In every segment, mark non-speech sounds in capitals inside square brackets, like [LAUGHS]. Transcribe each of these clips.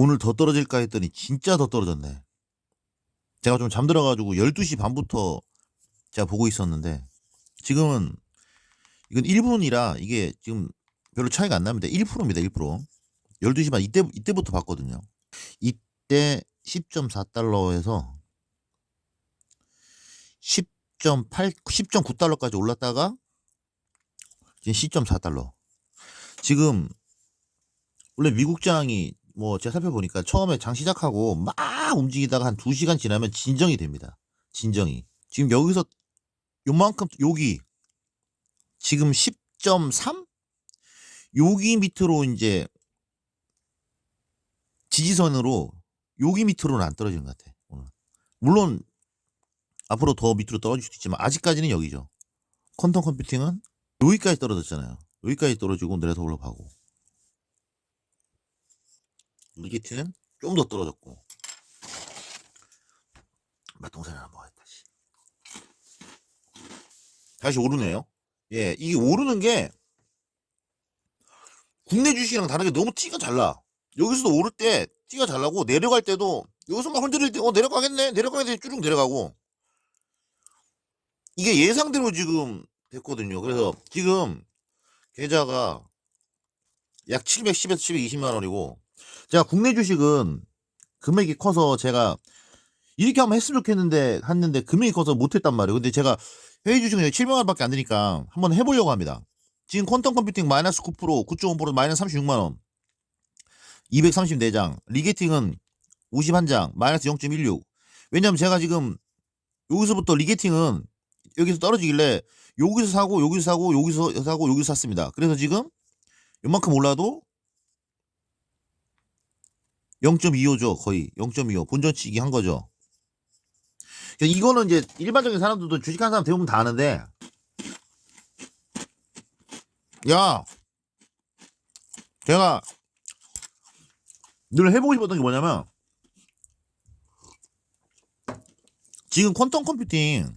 오늘 더 떨어질까 했더니 진짜 더 떨어졌네. 제가 좀 잠들어가지고 12시 반부터 제가 보고 있었는데 지금은 이건 1분이라 이게 지금 별로 차이가 안 납니다. 1%입니다. 1%. 12시 반 이때 이때부터 봤거든요. 이때 10.4달러에서 10.8 10.9달러까지 올랐다가 지금 10.4달러. 지금 원래 미국장이 뭐 제가 살펴보니까 처음에 장 시작하고 막 움직이다가 한 2시간 지나면 진정이 됩니다. 진정이. 지금 여기서 요만큼 여기 지금 10.3 여기 밑으로 이제 지지선으로 여기 밑으로는 안 떨어지는 것 같아. 오늘. 물론 앞으로 더 밑으로 떨어질 수도 있지만 아직까지는 여기죠. 퀀텀 컴퓨팅은 여기까지 떨어졌잖아요. 여기까지 떨어지고 내려서 올라가고 리게트는 좀 더 떨어졌고 맛동산을 하나 먹어야겠다. 씨. 다시 오르네요. 예, 이게 오르는 게 국내 주식이랑 다르게 너무 찌가 잘 나. 여기서도 오를 때 찌가 잘 나고 내려갈 때도 여기서 막 흔들릴 때 어 내려가겠네 내려가겠네 쭉 내려가고 이게 예상대로 지금 됐거든요. 그래서 지금 계좌가 약 710에서 720만 원이고 제가 국내 주식은 금액이 커서 제가 이렇게 한번 했으면 좋겠는데 했는데 금액이 커서 못했단 말이에요. 근데 제가 회의 주식은 여기 7만 원밖에 안 되니까 한번 해보려고 합니다. 지금 퀀텀 컴퓨팅 마이너스 9% 9.5% 마이너스 36만 원 234장 리게팅은 51장 마이너스 0.16 왜냐면 제가 지금 여기서부터 리게팅은 여기서 떨어지길래 여기서 사고 여기서 사고 여기서 사고 여기서 샀습니다. 그래서 지금 요만큼 올라도 0.25죠 거의 0.25 본전치기 한 거죠. 그러니까 이거는 이제 일반적인 사람들도 주식하는 사람 대부분 다 아는데 야 제가 늘 해보고 싶었던 게 뭐냐면 지금 퀀텀 컴퓨팅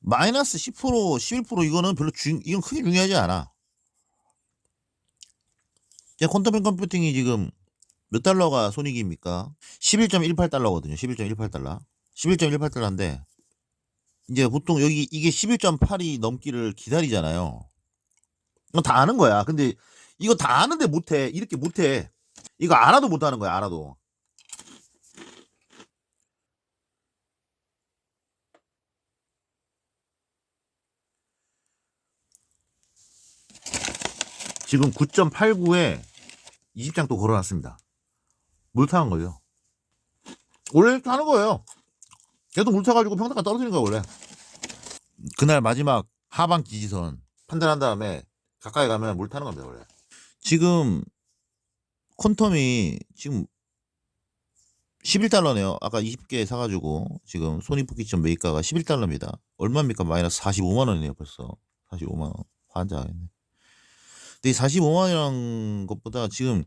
마이너스 10% 11% 이거는 별로 중 이건 크게 중요하지 않아. 퀀텀 컴퓨팅이 지금 몇 달러가 손익입니까? 11.18달러거든요. 11.18달러. 11.18달러인데 이제 보통 여기 이게 11.8이 넘기를 기다리잖아요. 다 아는 거야. 근데 이거 다 아는데 못해. 이렇게 못해. 이거 알아도 못하는 거야. 알아도. 지금 9.89에 20장 또 걸어놨습니다. 물 타는 거죠. 원래 이렇게 하는 거예요. 계속 물 타가지고 평타가 떨어지는 거야, 원래. 그날 마지막 하방 지지선 판단한 다음에 가까이 가면 물 타는 겁니다, 원래. 지금 콘텀이 지금 11달러네요. 아까 20개 사가지고 지금 손익붓기점 매입가가 11달러입니다. 얼마입니까? 마이너스 45만 원이네요, 벌써. 45만 원. 환장하겠네. 근데 이 45만 원이라는 것보다 지금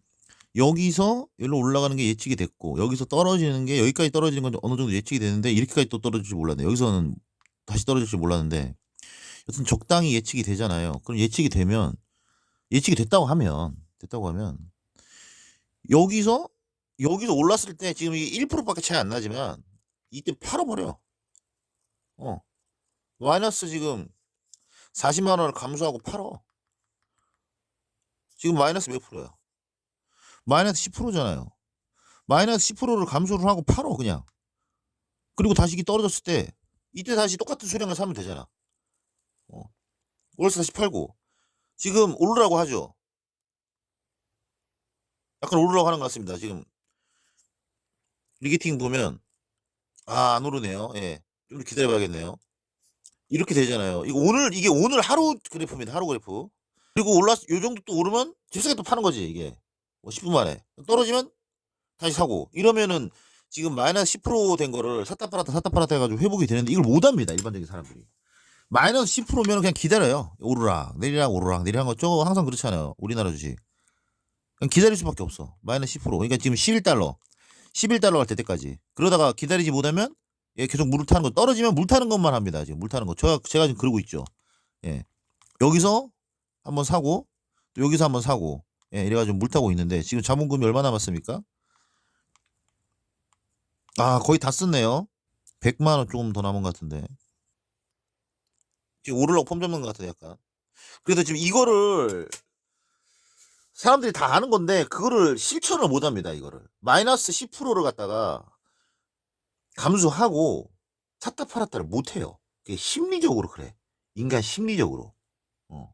여기서 여기로 올라가는 게 예측이 됐고 여기서 떨어지는 게 여기까지 떨어지는 건 어느 정도 예측이 되는데 이렇게까지 또 떨어질 줄 몰랐네. 여기서는 다시 떨어질 줄 몰랐는데 여튼 적당히 예측이 되잖아요. 그럼 예측이 되면 예측이 됐다고 하면 됐다고 하면 여기서 여기서 올랐을 때 지금 이게 1%밖에 차이 안 나지만 이때 팔아버려. 어 마이너스 지금 40만 원을 감소하고 팔어. 지금 마이너스 몇 프로야? 마이너스 10%잖아요. 마이너스 10%를 감소를 하고 팔어 그냥. 그리고 다시 이게 떨어졌을 때 이때 다시 똑같은 수량을 사면 되잖아. 어. 올라서 다시 팔고 지금 오르라고 하죠. 약간 오르라고 하는 것 같습니다. 지금 리게팅 보면 아 안 오르네요. 예, 좀 기다려봐야겠네요. 이렇게 되잖아요. 이거 오늘 이게 오늘 하루 그래프입니다. 하루 그래프. 그리고 올랐 요 정도 또 오르면 집사게 또 파는 거지 이게 뭐 10분 만에 떨어지면 다시 사고 이러면은 지금 마이너스 10%된 거를 샀다 팔았다 샀다 팔았다 해가지고 회복이 되는데 이걸 못합니다 일반적인 사람들이. 마이너스 10%면 그냥 기다려요. 오르락 내리락 오르락 내리락 거 저거 항상 그렇잖아요 우리나라 주식. 그냥 기다릴 수밖에 없어 마이너스 10% 그러니까 지금 11달러 11달러 갈 때까지. 그러다가 기다리지 못하면 예, 계속 물을 타는 거 떨어지면 물 타는 것만 합니다 지금 물 타는 거. 제가 제가 지금 그러고 있죠. 예. 여기서 한번 사고 또 여기서 한번 사고 예, 이래가지고 물 타고 있는데 지금 자본금이 얼마 남았습니까? 아, 거의 다 썼네요. 100만 원 조금 더 남은 것 같은데. 지금 오르려고 폼 잡는 것 같은데 약간. 그래서 지금 이거를 사람들이 다 아는 건데 그거를 실천을 못 합니다. 이거를 마이너스 10%를 갖다가 감수하고 샀다 팔았다를 못 해요. 그게 심리적으로 그래. 인간 심리적으로. 어.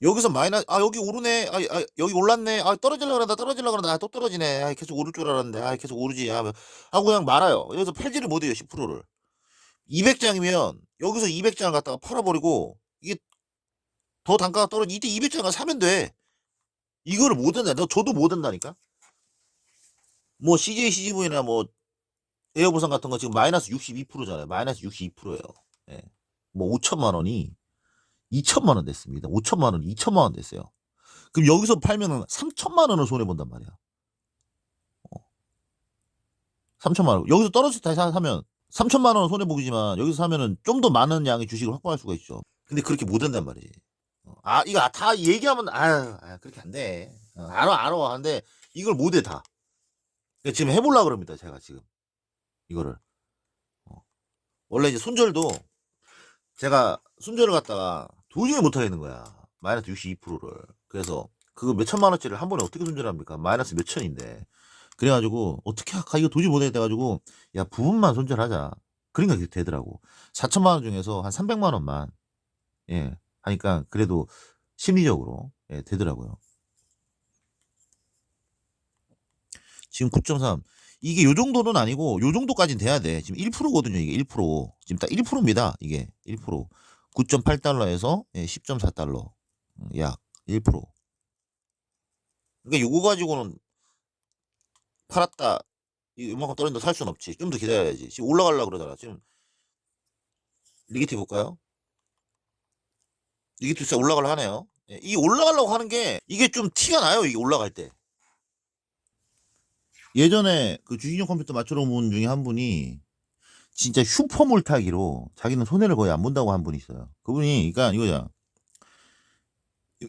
여기서 마이너스 아 여기 오르네. 아, 아, 여기 올랐네. 아 떨어질라 그런다 떨어질라 그런다. 아, 또 떨어지네. 아 계속 오를 줄 알았는데. 아 계속 오르지. 아, 하고 그냥 말아요. 여기서 팔지를 못해요 10%를. 200장이면 여기서 200장을 갖다가 팔아버리고 이게 더 단가가 떨어지 이때 200장을 사면 돼. 이거를 못 한다. 너 저도 못 한다니까? 뭐 CJ CGV나 뭐 에어부산 같은 거 지금 마이너스 62%잖아요. 마이너스 62%예요. 예. 뭐 5천만 원이 2천만 원 됐습니다. 5천만 원, 2천만 원 됐어요. 그럼 여기서 팔면은 3천만 원을 손해 본단 말이야. 어. 3천만 원. 여기서 떨어져서 다시 사면 3천만 원 손해 보기지만 여기서 사면은 좀 더 많은 양의 주식을 확보할 수가 있죠. 근데 그렇게 못 한단 말이지. 어. 아 이거 다 얘기하면 아유, 아유 그렇게 안 돼. 어, 알아 알아. 근데 이걸 못 해 다. 그러니까 지금 해보려 그럽니다. 제가 지금 이거를. 어. 원래 이제 손절도 제가 손절을 갖다가 도저히 못 하겠는 거야. 마이너스 62%를. 그래서 그거 몇 천만 원짜리를 한 번에 어떻게 손절합니까? 마이너스 몇 천인데. 그래가지고 어떻게 할까? 이거 도저히 못하겠다 가지고 야 부분만 손절하자. 그러니까 그게 되더라고. 4천만 원 중에서 한 300만 원만 예 하니까 그래도 심리적으로 예, 되더라고요. 지금 9.3 이게 요 정도는 아니고 요 정도까지는 돼야 돼. 지금 1%거든요. 이게 1%. 지금 딱 1%입니다. 이게 1%. 9.8달러에서 10.4달러. 약 1%. 그러니까 요거 가지고는 팔았다. 이만큼 떨어진다 살 수는 없지. 좀 더 기다려야지. 지금 올라가려고 그러잖아. 지금 리기티 볼까요? 리기티 진짜 올라가려 하네요. 예, 이 올라가려고 하는 게 이게 좀 티가 나요. 이게 올라갈 때. 예전에 그 주식용 컴퓨터 온분 중에 한 분이 진짜 슈퍼 물타기로 자기는 손해를 거의 안 본다고 한 분이 있어요. 그분이 그러니까 이거야.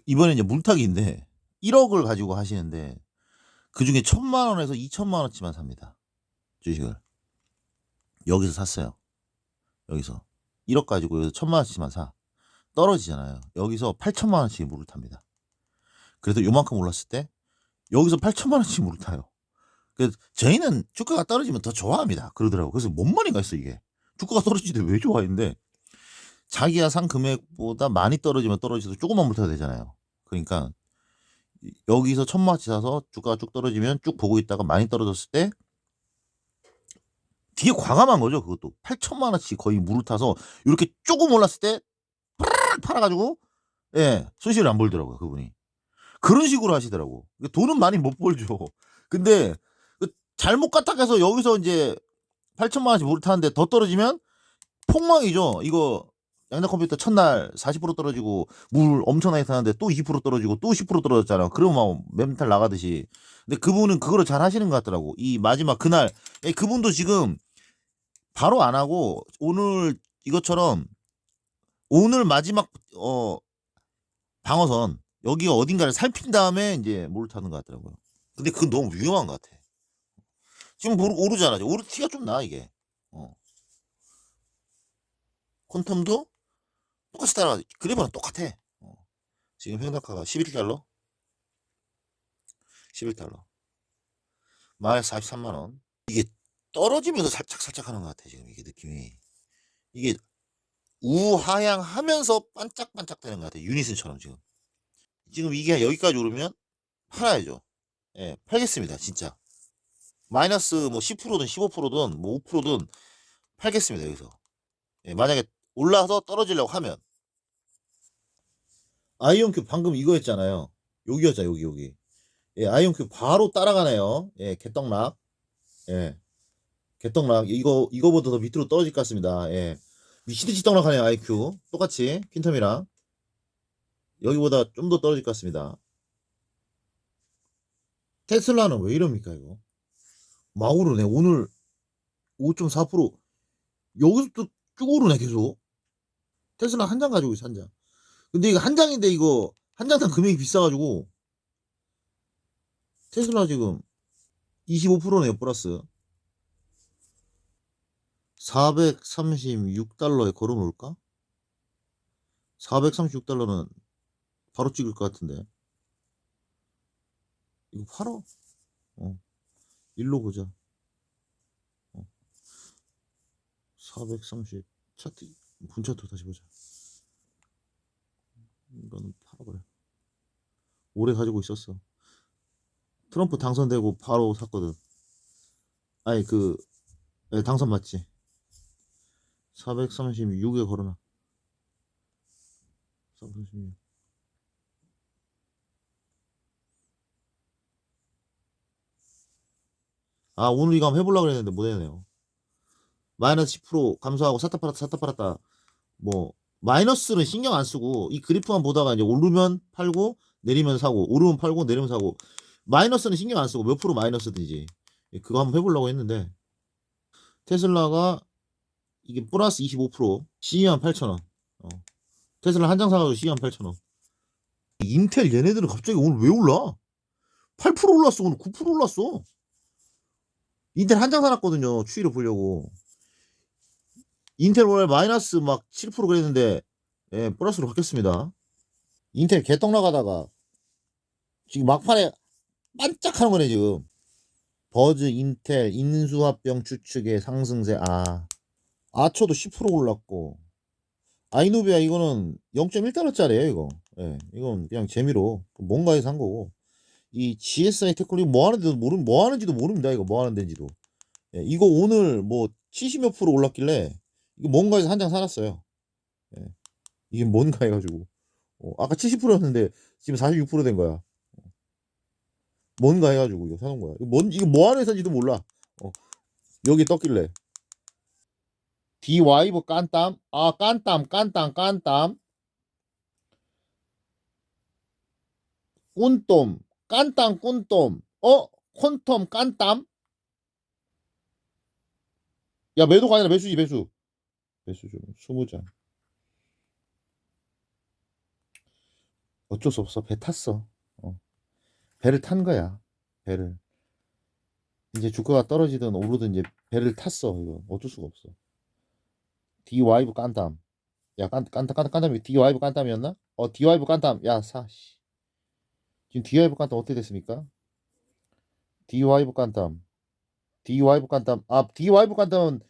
이번에 이제 물타기인데 1억을 가지고 하시는데 그 중에 천만 원에서 2천만 원치만 삽니다. 주식을 여기서 샀어요. 여기서 1억 가지고 여기서 천만 원치만 사 떨어지잖아요. 여기서 8천만 원치 물을 탑니다. 그래서 요만큼 올랐을 때 여기서 8천만 원치 물을 타요. 그래서 저희는 주가가 떨어지면 더 좋아합니다. 그러더라고. 그래서 뭔 말인가 했어 이게. 주가가 떨어지는데 왜 좋아했는데 자기가 산 금액보다 많이 떨어지면 떨어져도 조금만 물타야 되잖아요. 그러니까 여기서 천만 원치 사서 주가가 쭉 떨어지면 쭉 보고 있다가 많이 떨어졌을 때 되게 과감한 거죠. 그것도 8천만 원치 거의 물을 타서 이렇게 조금 올랐을 때 팔아가지고 예 손실을 안 벌더라고요 그분이 그런 식으로 하시더라고. 돈은 많이 못 벌죠. 근데 잘못 까딱해서 여기서 이제 8천만 원씩 타는데 더 떨어지면 폭망이죠. 이거 양자 컴퓨터 첫날 40% 떨어지고 물 엄청나게 타는데 또 20% 떨어지고 또 10% 떨어졌잖아. 그러면 막 멘탈 나가듯이. 근데 그분은 그거를 잘 하시는 것 같더라고. 이 마지막 그날 예, 그분도 지금 바로 안 하고 오늘 이것처럼 오늘 마지막 어 방어선 여기가 어딘가를 살핀 다음에 이제 물을 타는 것 같더라고요. 근데 그건 너무 위험한 것 같아. 지금 모르, 오르 잖아. 오르 티가 좀 나, 이게. 어. 퀀텀도 똑같이 따라, 그래봐는 똑같아. 어. 지금 현악화가 11달러? 11달러. 마이너스 43만원. 이게 떨어지면서 살짝살짝 하는 것 같아, 지금 이게 느낌이. 이게 우하향 하면서 반짝반짝 되는 것 같아. 유니슨처럼 지금. 지금 이게 여기까지 오르면 팔아야죠. 예, 팔겠습니다, 진짜. 마이너스 뭐 10%든 15%든 뭐 5%든 팔겠습니다 여기서. 예, 만약에 올라서 떨어지려고 하면. 아이온큐 방금 이거 했잖아요. 여기였자 여기 여기. 예, 아이온큐 바로 따라가네요. 예, 개떡락. 예, 개떡락. 이거 이거보다 더 밑으로 떨어질 것 같습니다. 예, 미치듯이 떡락하네요 아이큐 똑같이 퀸텀이랑. 여기보다 좀 더 떨어질 것 같습니다. 테슬라는 왜 이럽니까 이거 막 오르네. 오늘 5.4% 여기서 또쭉 오르네 계속. 테슬라 한 장 가지고 있어 한 장. 근데 이거 한 장인데 이거 한 장당 금액이 비싸가지고 테슬라 지금 25%네요 플러스. 436달러에 걸어놓을까? 436달러는 바로 찍을 것 같은데. 이거 팔어. 어. 일로 보자. 어. 430 차트 분차트 다시 보자. 이거는 팔아 그래. 오래 가지고 있었어. 트럼프 당선되고 바로 샀거든. 아니 그 예, 당선 맞지? 436에 걸어놔. 436. 아 오늘 이거 한번 해보려고 그랬는데 못 해네요. 마이너스 10% 감소하고 샀다 팔았다 샀다 팔았다 뭐 마이너스는 신경 안 쓰고 이 그래프만 보다가 이제 오르면 팔고 내리면 사고 오르면 팔고 내리면 사고 마이너스는 신경 안 쓰고 몇 프로 마이너스든지 그거 한번 해보려고 했는데 테슬라가 이게 플러스 25%12만 8천 원 어. 테슬라 한 장 사가지고 12만 8천 원 인텔 얘네들은 갑자기 오늘 왜 올라? 8% 올랐어 오늘 9% 올랐어 인텔 한 장 사놨거든요 추이를 보려고 인텔 원래 마이너스 막 7% 그랬는데 예, 플러스로 바뀌었습니다. 인텔 개떡 나가다가 지금 막판에 반짝하는 거네 지금. 버즈, 인텔, 인수합병 추측의 상승세. 아, 아초도 10% 올랐고. 아이노비아 이거는 0.1달러짜리예요 이거. 예, 이건 그냥 재미로 뭔가 해서 한 거고. 이 GSI 테크놀이 뭐 하는지도 모르 뭐 하는지도 모릅니다 이거 뭐 하는 데인지도. 예, 이거 오늘 뭐 70몇 프로 올랐길래 이거 뭔가 해서 한 장 사놨어요. 예. 이게 뭔가 해가지고 어, 아까 70%였는데 지금 46%된 거야. 뭔가 해가지고 이거 사놓은 거야. 이거 뭔 이거 뭐 하는 회사인지도 몰라. 어. 여기 떴길래 디와이브 깐땀 아 깐땀 깐땀 깐땀 꾼똠 깐땀 꾼똠 어? 콘텀 깐땀? 야 매도가 아니라 매수지 매수. 매수 좀 20장. 어쩔 수 없어. 배 탔어. 어. 배를 탄 거야 배를. 이제 주가가 떨어지든 오르든 이제 배를 탔어 이거. 어쩔 수가 없어. 디와이브 깐땀. 야 깐, 깐땀 깐땀 깐땀이 디와이브 깐땀이었나? 어 디와이브 깐땀. 야사 지금 디와이브 깐땀 어떻게 됐습니까? 디와이브 깐땀. 디와이브 깐땀. 아 디와이브 깐땀은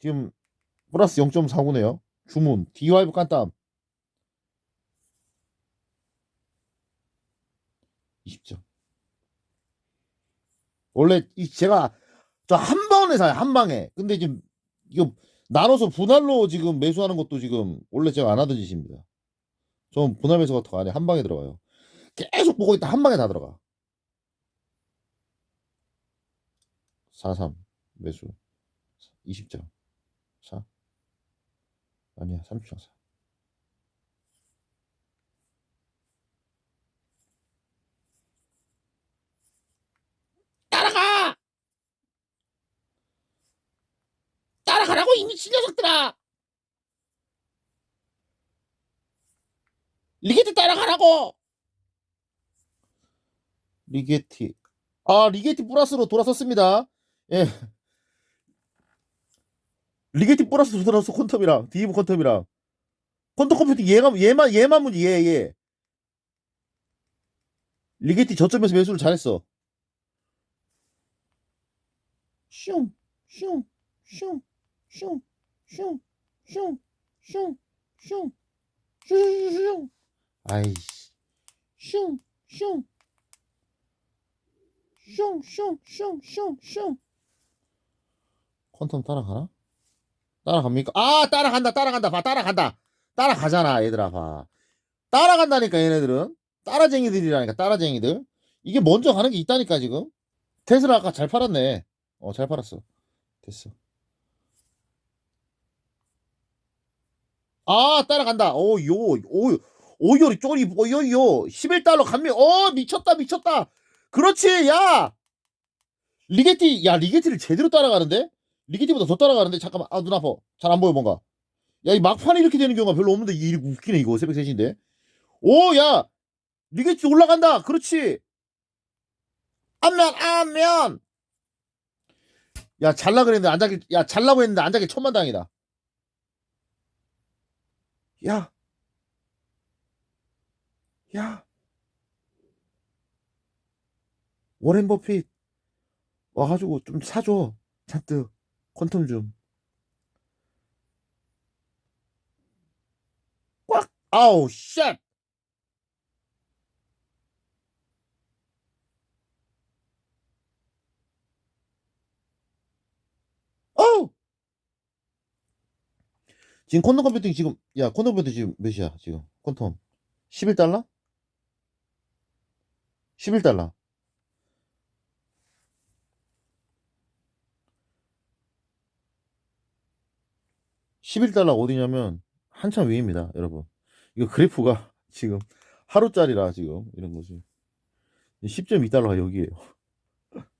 지금 플러스 0.49네요. 주문. 디와이브 깐땀 20점. 원래 이 제가 저 한 방에 사요 한 방에. 근데 지금 이거 나눠서 분할로 지금 매수하는 것도 지금 원래 제가 안 하던 짓입니다. 전 분할 매수 같은 거 안해 한 방에 들어가요 계속 보고 있다. 한 방에 다 들어가. 43 매수. 20점. 사. 아니야 30점 사. 따라가! 따라가라고 이 미친 녀석들아! 리게티 따라가라고 리게티 아 리게티 플러스로 돌아섰습니다 예 리게티 플러스로 돌아서 콘텀이랑 디브 콘텀이랑 콘텀 컴퓨팅 얘가 얘만 얘만 문제 얘 얘 리게티 저점에서 매수를 잘했어 슝 슝 슝 슝 슝 슝 슝 슝 슝슝 아이씨 슝 슝 슝슝슝슝슝. 퀀텀 따라가나? 따라갑니까? 아 따라간다 따라간다. 봐 따라간다. 따라가잖아 얘들아 봐. 따라간다니까 얘네들은. 따라쟁이들이라니까 따라쟁이들. 이게 먼저 가는 게 있다니까 지금. 테슬라 아까 잘 팔았네. 어 잘 팔았어. 됐어. 아 따라간다. 오요 오 오요리 쪼리 오요요. 11달러 감미 어 미쳤다 미쳤다 그렇지 야! 리게티 야 리게티를 제대로 따라가는데? 리게티보다 더 따라가는데? 잠깐만 아 눈 아파. 잘 안 보여 뭔가. 야 이 막판에 이렇게 되는 경우가 별로 없는데 이게 웃기네 이거. 새벽 3시인데. 오 야! 리게티 올라간다! 그렇지! 안면 안면! 야 잘라 그랬는데 안 자길 야 잘라고 했는데 안 자길 천만다행이다. 야! 야. 워렌 버핏 와가지고 좀 사줘 잔뜩 퀀텀 좀 꽉! 아우 쉣! 어우! 지금 퀀텀 컴퓨팅 지금 야 퀀텀 컴퓨팅 지금 몇이야 지금 퀀텀 11달러? 11달러 11달러 어디냐면 한참 위입니다 여러분. 이거 그래프가 [LAUGHS] 지금 하루짜리라 지금 이런 거지. 10.2달러가 여기에요. [LAUGHS]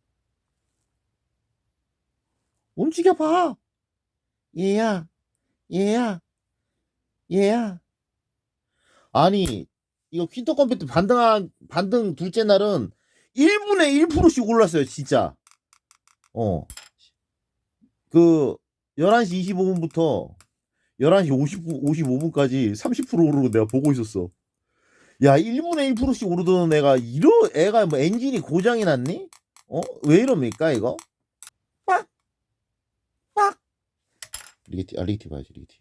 움직여봐! 얘야 얘야 얘야. 아니 이거 퀸터 컴퓨터 반등한 반등 둘째 날은 1분에 1%씩 올랐어요 진짜. 어 그 11시 25분부터 11시 50분, 55분까지 30% 오르고 내가 보고 있었어. 야, 1분에 1%씩 오르던 애가, 이러, 애가 뭐 엔진이 고장이 났니? 어? 왜 이럽니까, 이거? 빡! 빡! 리게티, 아, 리게티 봐야지, 리게티.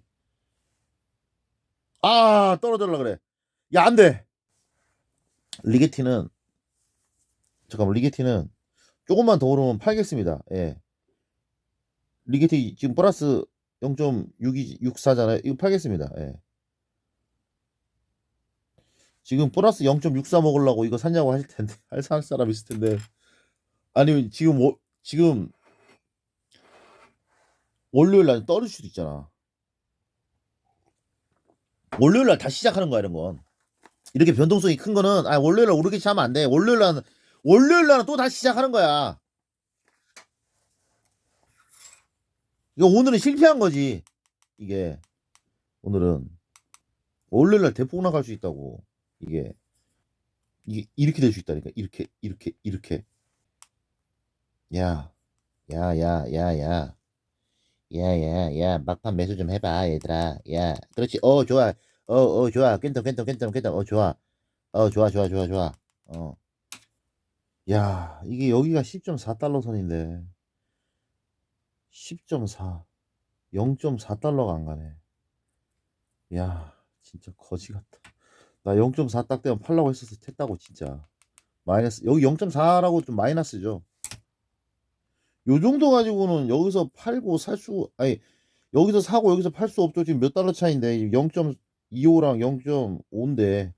아, 떨어져라 그래. 야, 안 돼! 리게티는, 잠깐만, 리게티는 조금만 더 오르면 팔겠습니다. 예. 리게티 지금 플러스 0.6264잖아요. 이거 팔겠습니다. 예. 지금 플러스 0.64 먹으려고 이거 샀냐고 하실 텐데 [LAUGHS] 할 사람 있을 텐데 아니 지금 뭐 지금 월요일 날 떨어질 수도 있잖아. 월요일 날 다시 시작하는 거야 이런 건. 이렇게 변동성이 큰 거는 아 월요일 날 오르기 시작하면 안 돼. 월요일 날 월요일 날은 또 다시 시작하는 거야. 이거 오늘은 실패한 거지. 이게 오늘은 월요일 날 대폭 나갈 수 있다고. 이게 이게 이렇게 될 수 있다니까. 이렇게 이렇게 이렇게. 야. 야, 야, 야, 야. 야, 야, 야. 막판 매수 좀 해봐, 얘들아. 야. 그렇지. 어, 좋아. 어, 어, 좋아. 깬덤, 깬덤, 깬덤, 깬덤. 어, 좋아. 어, 좋아, 좋아, 좋아, 좋아. 어. 야, 이게 여기가 10.4달러 선인데. 10.4. 0.4달러가 안 가네. 야, 진짜 거지 같다. 나 0.4 딱 되면 팔라고 했었어. 했다고 진짜. 마이너스 여기 0.4라고 좀 마이너스죠. 요 정도 가지고는 여기서 팔고 살 수 아니 여기서 사고 여기서 팔 수 없죠. 지금 몇 달러 차인데 0.25랑 0.5인데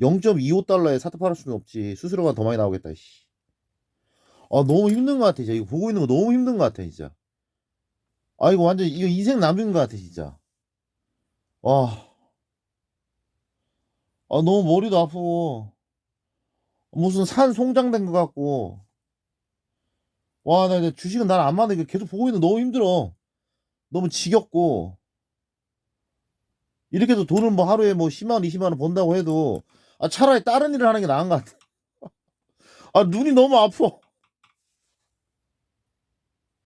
0.25달러에 사트 팔을 수는 없지. 수수료가 더 많이 나오겠다. 씨. 아 너무 힘든 것 같아. 진짜 이거 보고 있는 거 너무 힘든 것 같아. 진짜. 아 이거 완전 이거 인생 남은 것 같아 진짜. 와. 아 너무 머리도 아프고 무슨 산 송장된 것 같고 와 나 이제 주식은 날 안 맞는 게 계속 보고 있는 거 너무 힘들어. 너무 지겹고 이렇게 해서 돈을 뭐 하루에 뭐 10만 원, 20만 원 번다고 해도 아 차라리 다른 일을 하는 게 나은 것 같아. 아 눈이 너무 아파.